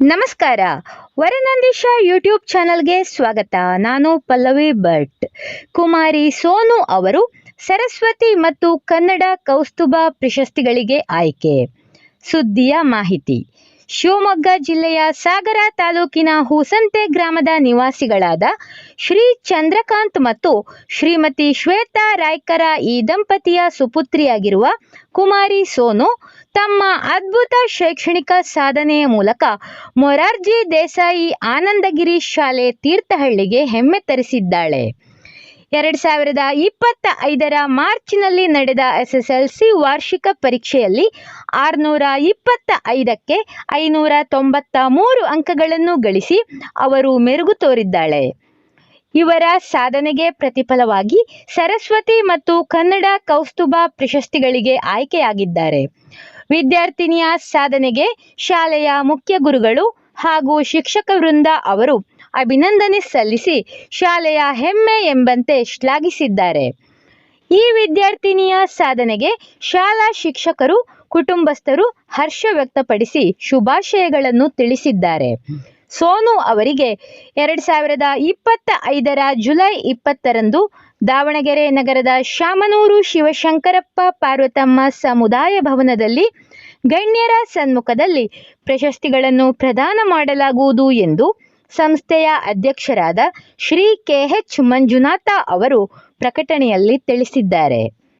ನಮಸ್ಕಾರ. ವರನಂದೀಶ ಯೂಟ್ಯೂಬ್ ಚಾನಲ್ಗೆ ಸ್ವಾಗತ. ನಾನು ಪಲ್ಲವಿ ಭಟ್. ಕುಮಾರಿ ಸೋನು ಅವರು ಸರಸ್ವತಿ ಮತ್ತು ಕನ್ನಡ ಕೌಸ್ತುಭ ಪ್ರಶಸ್ತಿಗಳಿಗೆ ಆಯ್ಕೆ. ಸುದ್ದಿಯ ಮಾಹಿತಿ. ಶಿವಮೊಗ್ಗ ಜಿಲ್ಲೆಯ ಸಾಗರ ತಾಲೂಕಿನ ಹೂಸಂತೆ ಗ್ರಾಮದ ನಿವಾಸಿಗಳಾದ ಶ್ರೀ ಚಂದ್ರಕಾಂತ್ ಮತ್ತು ಶ್ರೀಮತಿ ಶ್ವೇತಾ ರಾಯ್ಕರ ಈ ದಂಪತಿಯ ಸುಪುತ್ರಿಯಾಗಿರುವ ಕುಮಾರಿ ಸೋನು ತಮ್ಮ ಅದ್ಭುತ ಶೈಕ್ಷಣಿಕ ಸಾಧನೆಯ ಮೂಲಕ ಮೊರಾರ್ಜಿ ದೇಸಾಯಿ ಆನಂದಗಿರಿ ಶಾಲೆ ತೀರ್ಥಹಳ್ಳಿಗೆ ಹೆಮ್ಮೆ ತರಿಸಿದ್ದಾಳೆ. ಎರಡು ಸಾವಿರದ ಇಪ್ಪತ್ತ ಐದರ ಮಾರ್ಚ್ನಲ್ಲಿ ನಡೆದ ಎಸ್ಎಸ್ಎಲ್ಸಿ ವಾರ್ಷಿಕ ಪರೀಕ್ಷೆಯಲ್ಲಿ ಆರುನೂರ ಇಪ್ಪತ್ತ ಐದಕ್ಕೆ ಐನೂರ ತೊಂಬತ್ತ ಮೂರು ಅಂಕಗಳನ್ನು ಗಳಿಸಿ ಅವರು ಮೆರುಗು ತೋರಿದ್ದಾಳೆ. ಇವರ ಸಾಧನೆಗೆ ಪ್ರತಿಫಲವಾಗಿ ಸರಸ್ವತಿ ಮತ್ತು ಕನ್ನಡ ಕೌಸ್ತುಭ ಪ್ರಶಸ್ತಿಗಳಿಗೆ ಆಯ್ಕೆಯಾಗಿದ್ದಾರೆ. ವಿದ್ಯಾರ್ಥಿನಿಯ ಸಾಧನೆಗೆ ಶಾಲೆಯ ಮುಖ್ಯ ಗುರುಗಳು ಹಾಗೂ ಶಿಕ್ಷಕ ವೃಂದ ಅವರು ಅಭಿನಂದನೆ ಸಲ್ಲಿಸಿ ಶಾಲೆಯ ಹೆಮ್ಮೆ ಎಂಬಂತೆ ಶ್ಲಾಘಿಸಿದ್ದಾರೆ. ಈ ವಿದ್ಯಾರ್ಥಿನಿಯ ಸಾಧನೆಗೆ ಶಾಲಾ ಶಿಕ್ಷಕರು, ಕುಟುಂಬಸ್ಥರು ಹರ್ಷ ವ್ಯಕ್ತಪಡಿಸಿ ಶುಭಾಶಯಗಳನ್ನು ತಿಳಿಸಿದ್ದಾರೆ. ಸೋನು ಅವರಿಗೆ ಎರಡು ಸಾವಿರದ ಇಪ್ಪತ್ತ ಐದರ ಜುಲೈ ಇಪ್ಪತ್ತರಂದು ದಾವಣಗೆರೆ ನಗರದ ಶಾಮನೂರು ಶಿವಶಂಕರಪ್ಪ ಪಾರ್ವತಮ್ಮ ಸಮುದಾಯ ಭವನದಲ್ಲಿ ಗಣ್ಯರ ಸನ್ಮುಖದಲ್ಲಿ ಪ್ರಶಸ್ತಿಗಳನ್ನು ಪ್ರದಾನ ಮಾಡಲಾಗುವುದು ಎಂದು ಸಂಸ್ಥೆಯ ಅಧ್ಯಕ್ಷರಾದ ಶ್ರೀ ಕೆ ಎಚ್ ಮಂಜುನಾಥ ಅವರು ಪ್ರಕಟಣೆಯಲ್ಲಿ ತಿಳಿಸಿದ್ದಾರೆ.